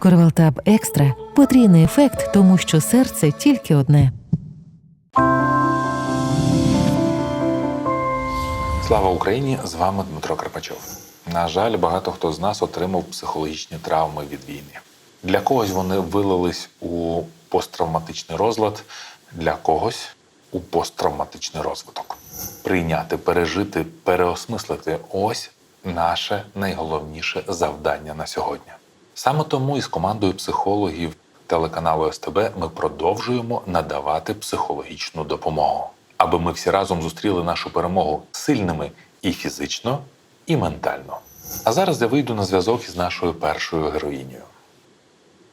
Корвалтаб екстра потрійний ефект, тому що серце тільки одне. Слава Україні! З вами Дмитро Карпачов. На жаль, багато хто з нас отримав психологічні травми від війни. Для когось вони вилились у посттравматичний розлад, для когось у посттравматичний розвиток. Прийняти, пережити, переосмислити ось наше найголовніше завдання на сьогодні. Саме тому із командою психологів телеканалу СТБ ми продовжуємо надавати психологічну допомогу, аби ми всі разом зустріли нашу перемогу сильними і фізично, і ментально. А зараз я вийду на зв'язок із нашою першою героїнею.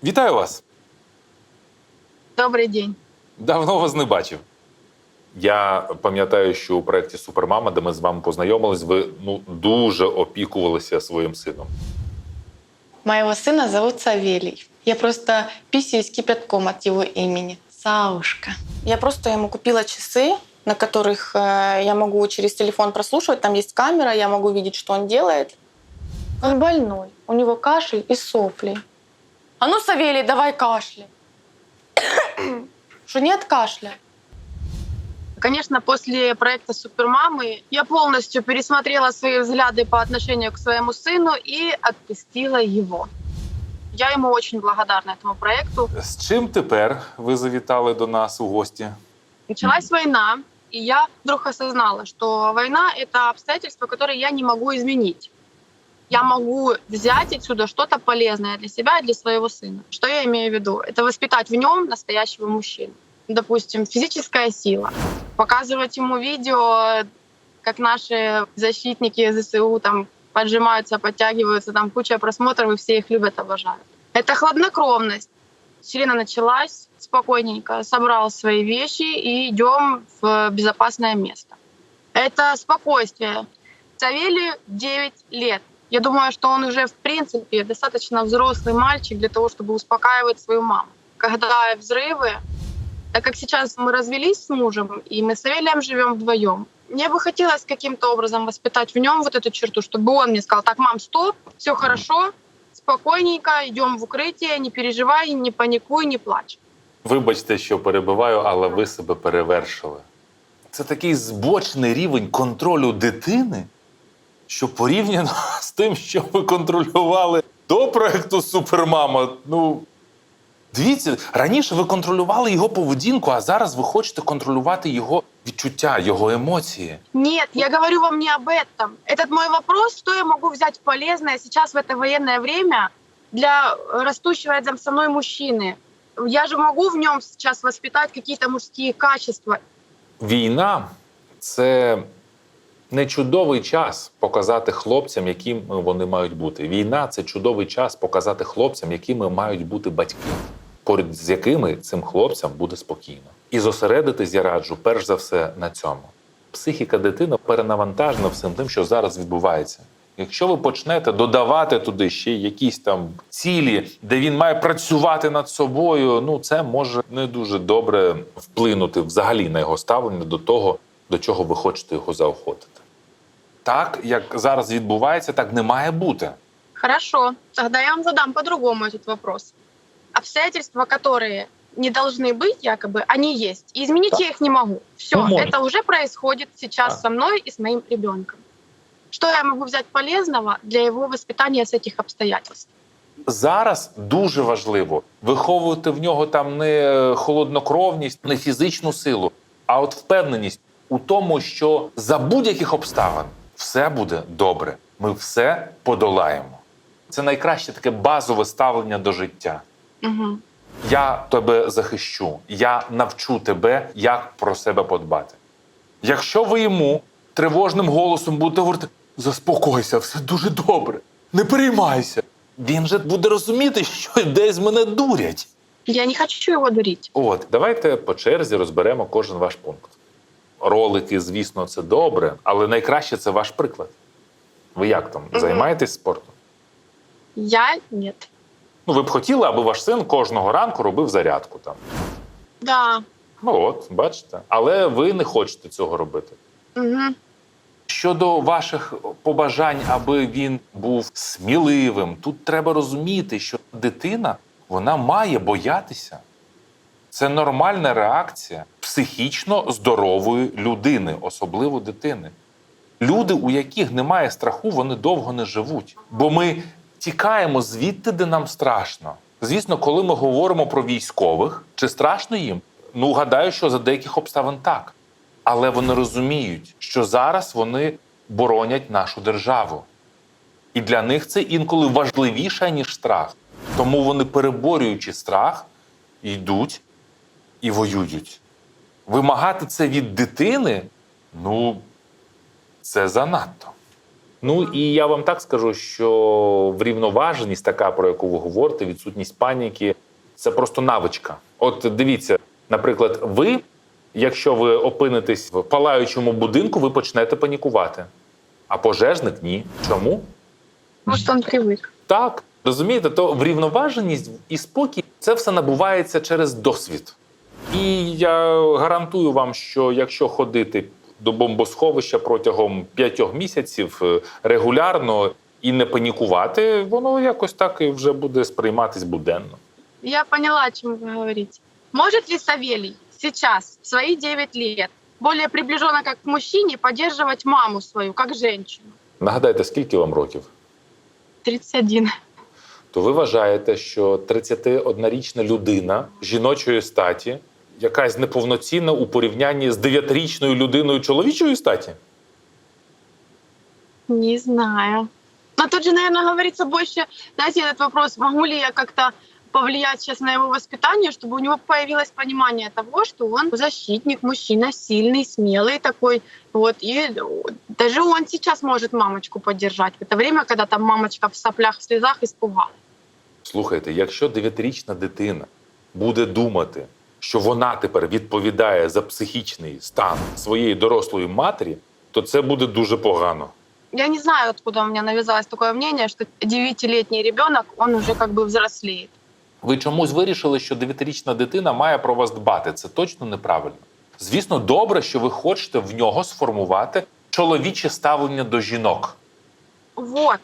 Вітаю вас! Добрый день. Давно вас не бачив. Я пам'ятаю, що у проєкті Супермама, де ми з вами познайомились, ви ну дуже опікувалися своїм сином. Моего сына зовут Савелий. Я просто писаюсь кипятком от его имени. Саушка. Я просто ему купила часы, на которых э, я могу через телефон прослушивать. Там есть камера, я могу видеть, что он делает. Он больной. У него кашель и сопли. А ну, Савелий, давай кашля. Что нет кашля? Конечно, после проекта «Супермамы» я полностью пересмотрела свои взгляды по отношению к своему сыну и отпустила его. Я ему очень благодарна этому проекту. З чим тепер ви завітали до нас у гості? Началась война, и я вдруг осознала, что война — это обстоятельства, которые я не могу изменить. Я могу взять отсюда что-то полезное для себя и для своего сына. Что я имею в виду? Это воспитать в нем настоящего мужчину. Допустим, физическая сила. Показывать ему видео, как наши защитники ЗСУ там поджимаются, подтягиваются, там куча просмотров, и все их любят, обожают. Это хладнокровность. Сирена началась спокойненько, собрал свои вещи и идем в безопасное место. Это спокойствие. Савелию 9 лет. Я думаю, что он уже, в принципе, достаточно взрослый мальчик для того, чтобы успокаивать свою маму. Когда взрывы, так как сейчас мы развелись с мужем, и мы с Савелием живем вдвоем, мне бы хотелось каким-то образом воспитать в нем вот эту черту, чтобы он мне сказал, так, мам, стоп, все хорошо, спокойненько, идем в укрытие, не переживай, не паникуй, не плачь. Вибачте, що перебиваю, але ви себе перевершили. Це такий збочний рівень контролю дитини, що порівняно з тим, що ви контролювали до проекту Супермама. Ну, дивіться, раніше ви контролювали його поведінку, а зараз ви хочете контролювати його відчуття, його емоції. Нет, я говорю вам не об этом. Этот мой вопрос, что я могу взять полезное сейчас в это военное время для растущего рядом со мной мужчины. Я же могу в нем сейчас воспитать какие-то мужские качества. Війна це не чудовий час показати хлопцям, якими вони мають бути. Війна це чудовий час показати хлопцям, якими мають бути батьки, поряд з якими цим хлопцям буде спокійно. І зосередитись я раджу перш за все на цьому. Психіка дитини перенавантажена всім тим, що зараз відбувається. Якщо ви почнете додавати туди ще якісь там цілі, де він має працювати над собою, ну це може не дуже добре вплинути взагалі на його ставлення до того, до чого ви хочете його заохотити. Так, як зараз відбувається, так не має бути. Хорошо, тогда я вам задам по-другому этот вопрос Обстоятельства, которые не должны быть, якобы, они есть. И изменить Да. я их не могу. Все, Ну, можно. это уже происходит сейчас Да. со мной и с моим ребенком. Что я могу взять полезного для его воспитания с этих обстоятельств? Зараз дуже важливо виховувати в нього там не холоднокровність, не фізичну силу, а от впевненість у тому, що за будь-яких обставин все буде добре. Ми все подолаємо. Це найкраще таке базове ставлення до життя. Угу. Я тебе захищу, я навчу тебе, як про себе подбати. Якщо ви йому тривожним голосом будете говорити: заспокойся, все дуже добре, не переймайся. Він же буде розуміти, що десь мене дурять. Я не хочу его дурить. От, давайте по черзі розберемо кожен ваш пункт. Ролики, звісно, це добре, але найкраще це ваш приклад. Ви як там? Займаєтесь спортом? Я нет. Ну, ви б хотіли, аби ваш син кожного ранку робив зарядку там. Да. Ну от, бачите. Але ви не хочете цього робити. Угу. Щодо ваших побажань, аби він був сміливим, тут треба розуміти, що дитина вона має боятися. Це нормальна реакція психічно здорової людини, особливо дитини. Люди, у яких немає страху, вони довго не живуть. Бо ми тікаємо звідти, де нам страшно. Звісно, коли ми говоримо про військових, чи страшно їм? Ну, гадаю, що за деяких обставин так. Але вони розуміють, що зараз вони боронять нашу державу. І для них це інколи важливіше, ніж страх. Тому вони, переборюючи страх, йдуть і воюють. Вимагати це від дитини, ну, це занадто. Ну і я вам так скажу, що врівноваженість, така про яку ви говорите, відсутність паніки, це просто навичка. От дивіться, наприклад, ви, якщо ви опинитесь в палаючому будинку, ви почнете панікувати. А пожежник ні. Чому? Может, он привык. Так, розумієте, то врівноваженість і спокій це все набувається через досвід. І я гарантую вам, що якщо ходити до бомбосховища протягом п'ятьох місяців е, регулярно і не панікувати, воно якось так і вже буде сприйматись буденно. Я поняла, о чем вы говорите. Может ли Савелий сейчас, в свои 9 лет, более приближенно как к мужчине, поддерживать маму свою, как женщину? Нагадайте, скільки вам років? 31. То ви вважаєте, що 31-річна людина жіночої статі якась неповноцінна у порівнянні з 9-річною людиною чоловічої статі? Не знаю. Но тут же, наверное, говорится больше, знаете, этот вопрос, могу ли я как-то повлиять сейчас на его воспитание, чтобы у него появилось понимание того, что он защитник, мужчина сильный, смелый такой. Вот, и даже он сейчас может мамочку поддержать в это время, когда там мамочка в соплях, в слезах испугалась. Слухайте, якщо 9-річна дитина буде думати, що вона тепер відповідає за психічний стан своєї дорослої матері, то це буде дуже погано. Я не знаю, откуда у меня навязалось такое мнение, что девятилетний ребенок, он уже как бы взрослеет. Ви чомусь вирішили, що 9-річна дитина має про вас дбати. Це точно неправильно. Звісно, добре, що ви хочете в нього сформувати чоловіче ставлення до жінок. Вот.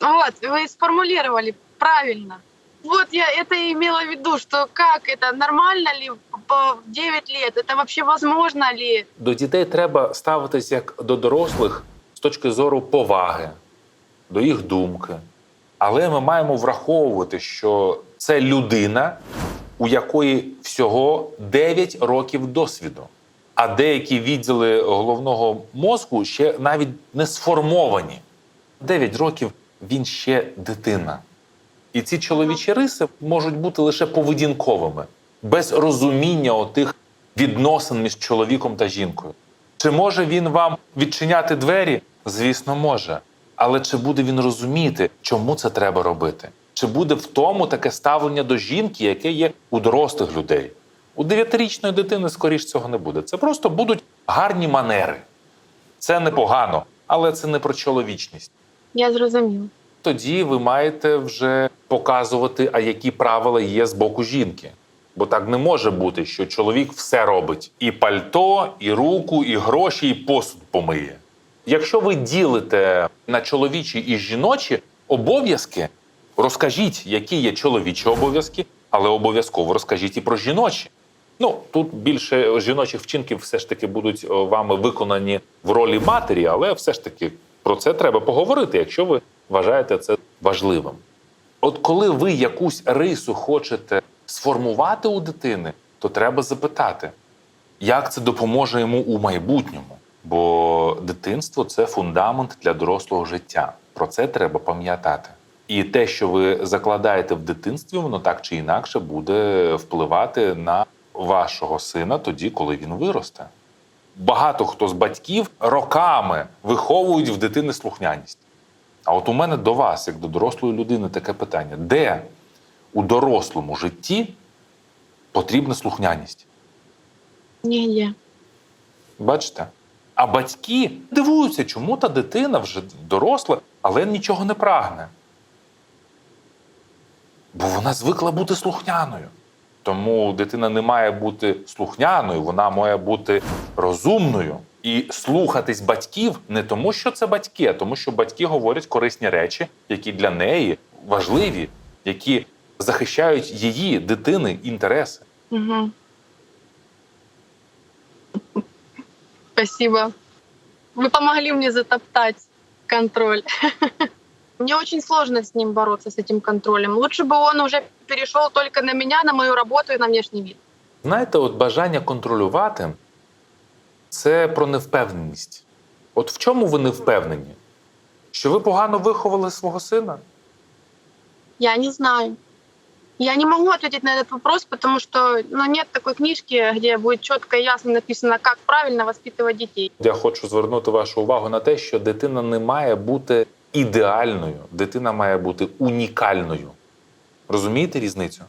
Вот, вы сформулировали правильно Вот я это и имела в виду, что как это, нормально ли в 9 лет, это вообще возможно ли? До дітей треба ставитись як до дорослих з точки зору поваги, до їх думки. Але ми маємо враховувати, що це людина, у якої всього 9 років досвіду. А деякі відділи головного мозку ще навіть не сформовані. 9 років він ще дитина. І ці чоловічі риси можуть бути лише поведінковими, без розуміння отих відносин між чоловіком та жінкою. Чи може він вам відчиняти двері? Звісно, може. Але чи буде він розуміти, чому це треба робити? Чи буде в тому таке ставлення до жінки, яке є у дорослих людей? У дев'ятирічної дитини, скоріш цього не буде. Це просто будуть гарні манери. Це непогано, але це не про чоловічність Я зрозуміла. Тоді ви маєте вже показувати, а які правила є з боку жінки. Бо так не може бути, що чоловік все робить: і пальто, і руку, і гроші, і посуд помиє. Якщо ви ділите на чоловічі і жіночі обов'язки, розкажіть, які є чоловічі обов'язки, але обов'язково розкажіть і про жіночі. Ну тут більше жіночих вчинків все ж таки будуть вами виконані в ролі матері, але все ж таки про це треба поговорити, якщо ви вважаєте це важливим. От коли ви якусь рису хочете сформувати у дитини, то треба запитати, як це допоможе йому у майбутньому. Бо дитинство це фундамент для дорослого життя. Про це треба пам'ятати. І те, що ви закладаєте в дитинстві, воно так чи інакше буде впливати на вашого сина тоді, коли він виросте. Багато хто з батьків роками виховують в дитини слухняність. А от у мене до вас, як до дорослої людини, таке питання: де у дорослому житті потрібна слухняність? Ні-ні. Бачите? А батьки дивуються, чому та дитина вже доросла, але нічого не прагне. Бо вона звикла бути слухняною. Тому дитина не має бути слухняною, вона має бути розумною і слухатись батьків не тому, що це батьки, а тому, що батьки говорять корисні речі, які для неї важливі. які захищають її дитини інтереси. Мгм. Спасибо. Вы помогли мне затоптать контроль. Мне очень сложно с ним бороться, с этим контролем. Лучше бы он уже перешел только на меня, на мою работу и на внешний вид. Знаєте, от бажання контролювати це про невпевненість. От в чому ви не впевнені? Що ви погано виховали свого сина? Я не знаю. Я не могу ответить на этот вопрос, потому что ну, нет такой книжки, где будет четко и ясно написано, как правильно воспитывать детей. Я хочу звернути вашу увагу на те, що дитина не має бути ідеальною, дитина має бути унікальною. Розумієте різницю?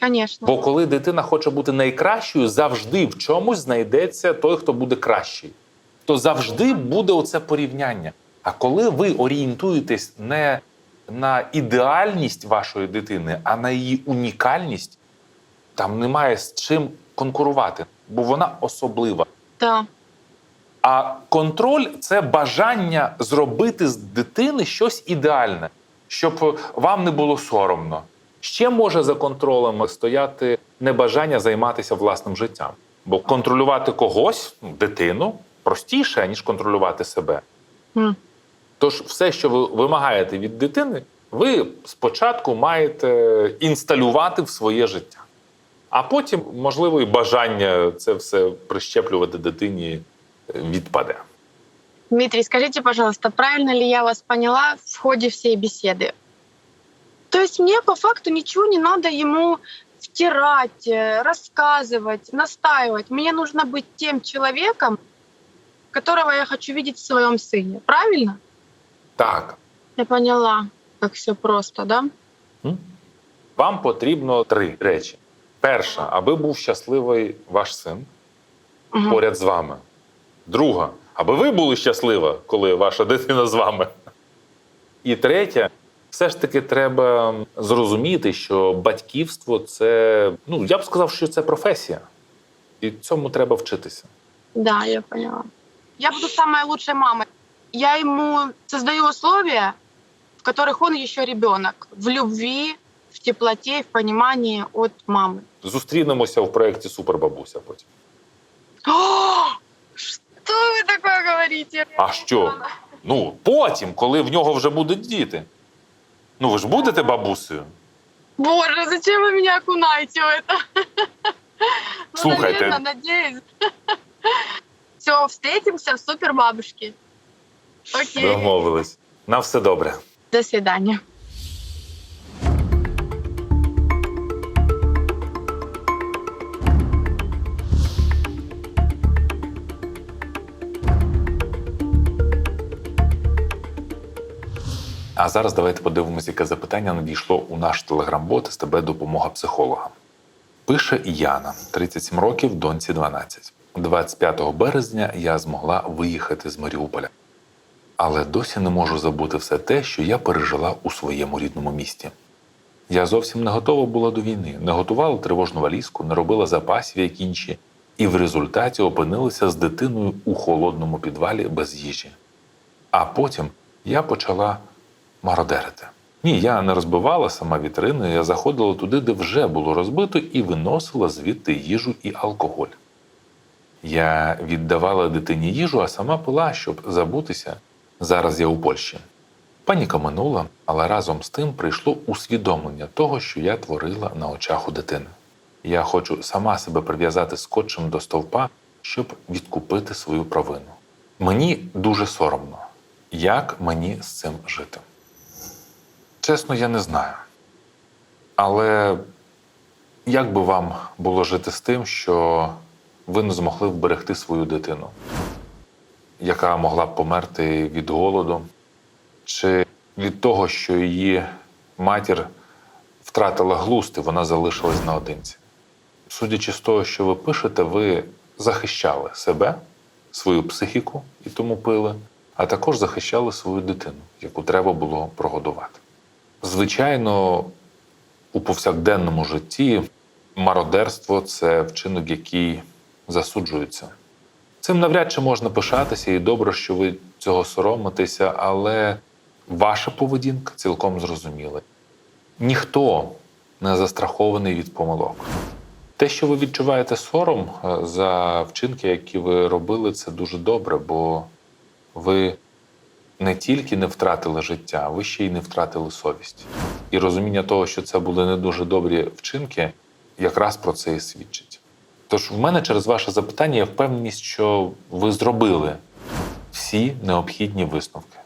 Конечно. Бо коли дитина хоче бути найкращою, завжди в чомусь знайдеться той, хто буде кращий. То завжди буде оце порівняння. А коли ви орієнтуєтесь не на ідеальність вашої дитини, а на її унікальність, там немає з чим конкурувати, бо вона особлива. Да. А контроль це бажання зробити з дитини щось ідеальне, щоб вам не було соромно. Ще може за контролем стояти небажання займатися власним життям. Бо контролювати когось, ну, дитину, простіше, ніж контролювати себе. М. Тож, все, що ви вимагаєте від дитини, ви спочатку маєте інсталювати в своє життя. А потім, можливо, і бажання це все прищеплювати дитині е, відпаде. Дмитрий, скажите, пожалуйста, правильно ли я вас поняла в ходе всей беседы? То есть мне по факту ничего не надо ему втирать, э, рассказывать, настаивать. Мне нужно быть тем человеком, которого я хочу видеть в своем сыне. Правильно? Так, Я поняла, как все просто, да? вам потрібно три речі: перша, аби був щасливий ваш син Мгм. поряд з вами. Друга, аби ви були щаслива, коли ваша дитина з вами. І третє, все ж таки треба зрозуміти, що батьківство це, ну я б сказав, що це професія, і цьому треба вчитися. Да, я поняла. Я буду самой лучшей мамой. Я ему создаю условия, в которых он еще ребенок. В любви, в теплоте, в понимании от мамы. Зустрінемося в проєкті Супербабуся потім. О, Что вы такое говорите? А що? Ну, потім, коли в нього вже будуть діти. Ну, вы ж будете бабусею? Боже, зачем вы меня окунаете в это? Ну, Слухайте. наверное, надеюсь. Все, встретимся в супербабушке. Окей. Домовились. На все добре. До свидания. А зараз давайте подивимося, яке запитання надійшло у наш телеграм-бот з тебе допомога психолога. Пише Яна, 37 років, доньці 12. 25 березня я змогла виїхати з Маріуполя. Але досі не можу забути все те, що я пережила у своєму рідному місті. Я зовсім не готова була до війни, не готувала тривожну валізку, не робила запасів, як інші, і в результаті опинилася з дитиною у холодному підвалі без їжі. А потім я почала мародерити. Ні, я не розбивала сама вітрини, я заходила туди, де вже було розбито, і виносила звідти їжу і алкоголь. Я віддавала дитині їжу, а сама пила, щоб забутися. Зараз я у Польщі. Паніка минула, але разом з тим прийшло усвідомлення того, що я творила на очах у дитини. Я хочу сама себе прив'язати скотчем до стовпа, щоб відкупити свою провину. Мені дуже соромно, як мені з цим жити. Чесно, я не знаю. Але як би вам було жити з тим, що ви не змогли вберегти свою дитину, яка могла б померти від голоду, чи від того, що її матір втратила глузд і вона залишилась наодинці? Судячи з того, що ви пишете, ви захищали себе, свою психіку і тому пили, а також захищали свою дитину, яку треба було прогодувати. Звичайно, у повсякденному житті мародерство це вчинок, який засуджується. Цим навряд чи можна пишатися, і добре, що ви цього соромитеся, але ваша поведінка цілком зрозуміла. Ніхто не застрахований від помилок. Те, що ви відчуваєте сором е, за вчинки, які ви робили, це дуже добре, бо ви не тільки не втратили життя, ви ще й не втратили совість. І розуміння того, що це були не дуже добрі вчинки, якраз про це і свідчить. Тож в мене через ваше запитання є впевненість, що ви зробили всі необхідні висновки.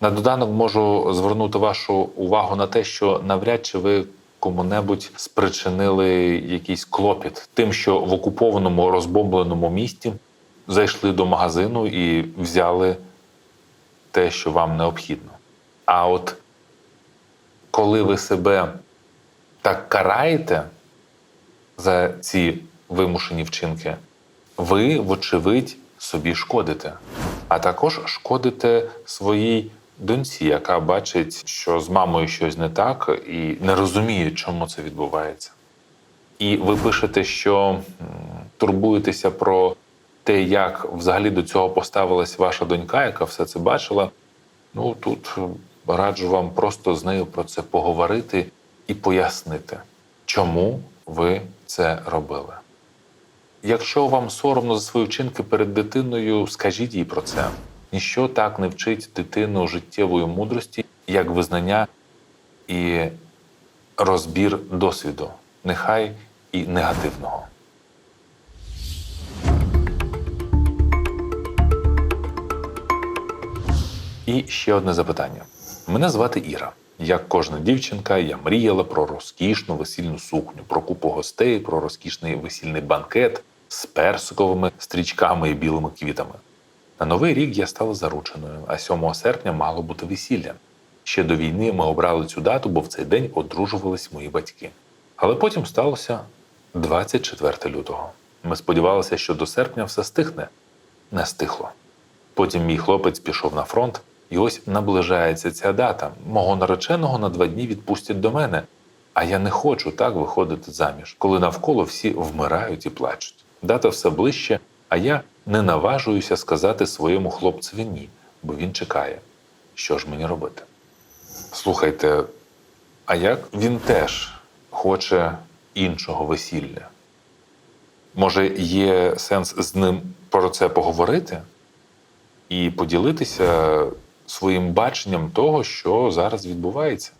На доданок можу звернути вашу увагу на те, що навряд чи ви кому-небудь спричинили якийсь клопіт тим, що в окупованому розбомбленому місті зайшли до магазину і взяли те, що вам необхідно. А от коли ви себе так караєте за ці вимушені вчинки, ви, вочевидь, собі шкодите, а також шкодите своїй доньці, яка бачить, що з мамою щось не так, і не розуміє, чому це відбувається. І ви пишете, що турбуєтеся про те, як взагалі до цього поставилась ваша донька, яка все це бачила. Ну тут е, раджу вам просто з нею про це поговорити і пояснити, чому ви це робили. Якщо вам соромно за свої вчинки перед дитиною, скажіть їй про це. Ніщо так не вчить дитину життєвої мудрості, як визнання і розбір досвіду, нехай і негативного. І ще одне запитання. Мене звати Іра. Як кожна дівчинка, я мріяла про розкішну весільну сукню, про купу гостей, про розкішний весільний банкет з персиковими стрічками і білими квітами. На новий рік я стала зарученою, а 7 серпня мало бути весілля. Ще до війни ми обрали цю дату, бо в цей день одружувались мої батьки. Але потім сталося 24 лютого. Ми сподівалися, що до серпня все стихне. Не стихло. Потім мій хлопець пішов на фронт, і ось наближається ця дата. Мого нареченого на два дні відпустять до мене. А я не хочу так виходити заміж, коли навколо всі вмирають і плачуть. Дата все ближче, а я не наважуюся сказати своєму хлопцеві ні, бо він чекає. Що ж мені робити? Слухайте, а як він теж хоче іншого весілля? Може, є сенс з ним про це поговорити і поділитися своїм баченням того, що зараз відбувається?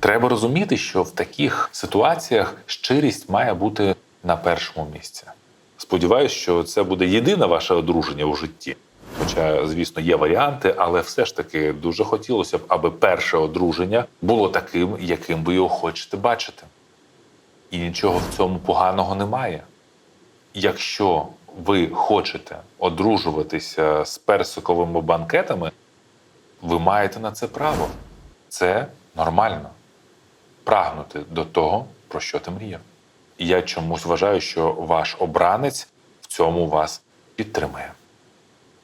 Треба розуміти, що в таких ситуаціях щирість має бути на першому місці. Сподіваюсь, що це буде єдине ваше одруження у житті. Хоча, звісно, є варіанти, але все ж таки дуже хотілося б, аби перше одруження було таким, яким ви його хочете бачити. І нічого в цьому поганого немає. Якщо ви хочете одружуватися з персиковими банкетами, ви маєте на це право. Це нормально. Прагнути до того, про що ти мріяв. І я чомусь вважаю, що ваш обранець в цьому вас підтримує.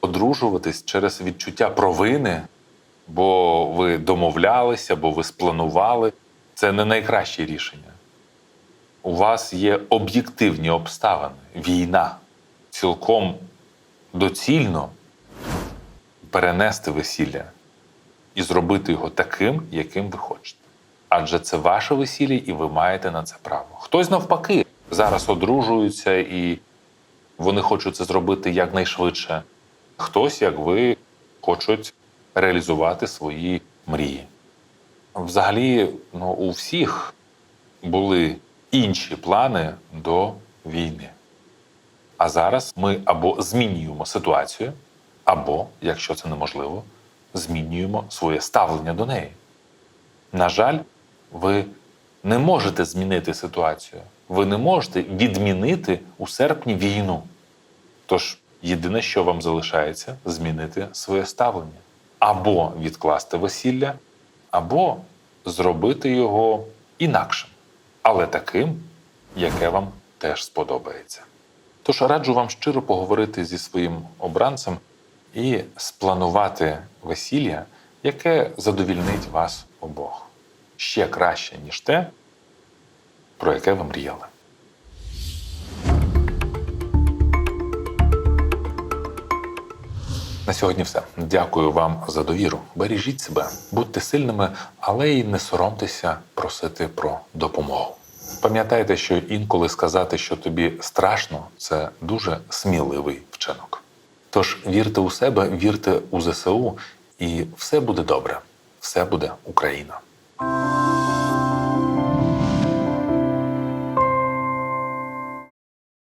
Одружуватись через відчуття провини, бо ви домовлялися, бо ви спланували це не найкраще рішення. У вас є об'єктивні обставини, війна. Цілком доцільно перенести весілля і зробити його таким, яким ви хочете. Адже це ваше весілля, і ви маєте на це право. Хтось навпаки зараз одружується і вони хочуть це зробити якнайшвидше. Хтось, як ви, хочуть реалізувати свої мрії. Взагалі, ну, у всіх були інші плани до війни. А зараз ми або змінюємо ситуацію, або, якщо це неможливо, змінюємо своє ставлення до неї. На жаль, ви не можете змінити ситуацію. Ви не можете відмінити у серпні війну. Тож єдине, що вам залишається, змінити своє ставлення. Або відкласти весілля, або зробити його інакшим, але таким, яке вам теж сподобається. Тож раджу вам щиро поговорити зі своїм обранцем і спланувати весілля, яке задовільнить вас обох ще краще, ніж те, про яке ви мріяли. На сьогодні, все. Дякую вам за довіру. Бережіть себе, будьте сильними, але й не соромтеся просити про допомогу. Пам'ятайте, що інколи сказати, що тобі страшно, це дуже сміливий вчинок. Тож вірте у себе, вірте у ЗСУ, і все буде добре, все буде Україна.